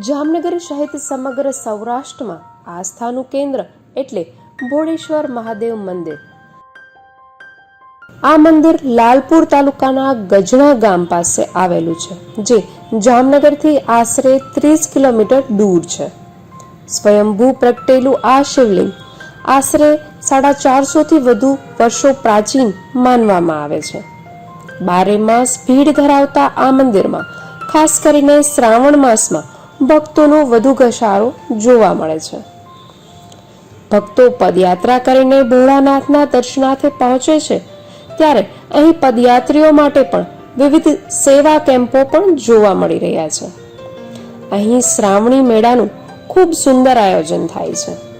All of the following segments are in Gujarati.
જામનગર સહિત સમગ્ર સૌરાષ્ટ્રમાં આસ્થાનું કેન્દ્ર એટલે ભોળેશ્વર મહાદેવ મંદિર. આ મંદિર લાલપુર તાલુકાના ગજણા ગામ પાસે આવેલું છે, જે જામનગરથી આશરે ત્રીસ કિલોમીટર દૂર છે. સ્વયંભૂ પ્રગટેલું આ શિવલિંગ આશરે સાડા ચારસોથી વધુ વર્ષો પ્રાચીન માનવામાં આવે છે. બારે માસ ભીડ ધરાવતા આ મંદિરમાં, ખાસ કરીને શ્રાવણ માસમાં ભક્તોનો વધુ ઘસારો જોવા મળે છે. ભક્તો પદયાત્રા કરીને ભોળાનાથના દર્શનાર્થે પહોંચે છે, ત્યારે અહીં પદયાત્રીઓ માટે પણ વિવિધ સેવા કેમ્પો પણ જોવા મળી રહ્યા છે. અહીં શ્રાવણી મેળાનું ખૂબ સુંદર આયોજન થાય છે.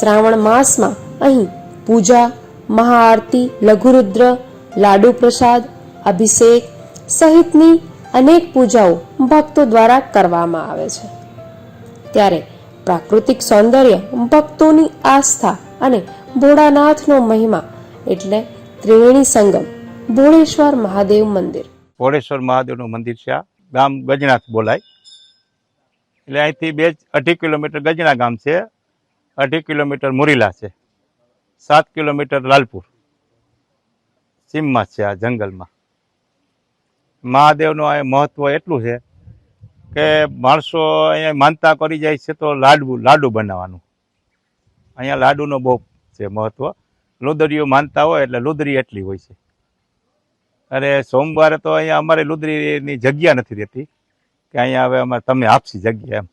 શ્રાવણ માસમાં અહીં પૂજા, મહાઆરતી, લઘુરુદ્ર લાડુ પ્રસાદ અભિષેક સહિતની અનેક પૂજાઓ ભક્તો દ્વારા કરવામાં આવે છે. ત્યારે પ્રાકૃતિક સૌંદર્ય, ભક્તોની આસ્થા અને ભોળાનાથનો મહિમા એટલે ત્રિવેણી સંગમ, ભોળેશ્વર મહાદેવ મંદિર. ભોળેશ્વર મહાદેવનું મંદિર છે આ. ગામ ગજનાથ બોલાય. એટલે અહીંથી બે અઢી કિલોમીટર ગજના ગામ છે. અઢી કિલોમીટર મુરીલા છે. સાત કિલોમીટર લાલપુર. સીમમાં છે આ જંગલમાં. મહાદેવનું આ મહત્ત્વ એટલું છે કે માણસો અહીંયા માનતા કરી જાય છે તો લાડુ લાડુ બનાવવાનું. અહીંયા લાડુનો બહુ છે મહત્ત્વ લુદરીઓ માનતા હોય એટલે લુદરી એટલી હોય છે. અરે સોમવારે તો અહીંયા અમારે લુદરીની જગ્યા નથી રહેતી કે અહીંયા હવે અમારે તમે આપશી જગ્યા એમ.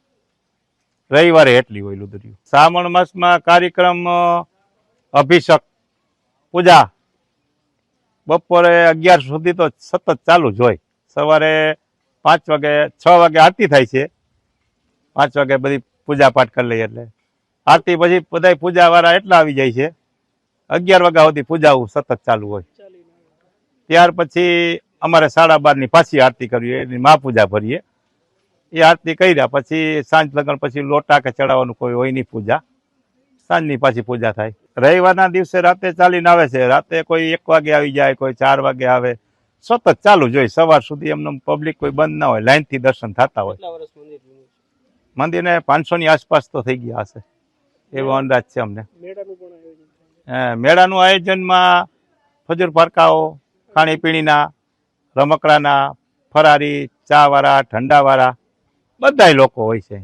રવિવારે એટલી હોય લુદરીઓ શ્રાવણ માસમાં કાર્યક્રમ અભિષેક, પૂજા બપોરે અગિયાર સુધી તો સતત ચાલુ જ હોય. સવારે પાંચ વાગે, છ વાગે આરતી થાય છે. પાંચ વાગે બધી પૂજા પાઠ કરી લઈએ એટલે. આરતી પછી બધા પૂજાવાળા એટલા આવી જાય છે. અગિયાર વાગ્યા સુધી પૂજા સતત ચાલુ હોય. ત્યાર પછી અમારે સાડા બારની પાછી આરતી કરવી એની મહાપૂજા ભરીએ. એ આરતી કર્યા પછી સાંજ લગન પછી લોટા કે ચડાવવાનું કોઈ હોય નહીં પૂજા. સાંજની પાછી પૂજા થાય. રવિવારના દિવસે રાતે ચાલીને આવે છે. રાતે કોઈ એક વાગે આવી જાય કોઈ ચાર વાગે આવે. સતત ચાલુ જ હોય. સવાર સુધી એમને પબ્લિક કોઈ બંધ ના હોય. લાઈનથી દર્શન થતા હોય. મંદિરને પાંચસોની આસપાસ તો થઈ ગયા હશે. એવો અંદાજ છે અમને. મેળાનું આયોજનમાં ખજૂર ફરકાઓ ખાણીપીણીના રમકડાના ફરારી ચાવાળા ઠંડાવાળા બધાય લોકો હોય છે.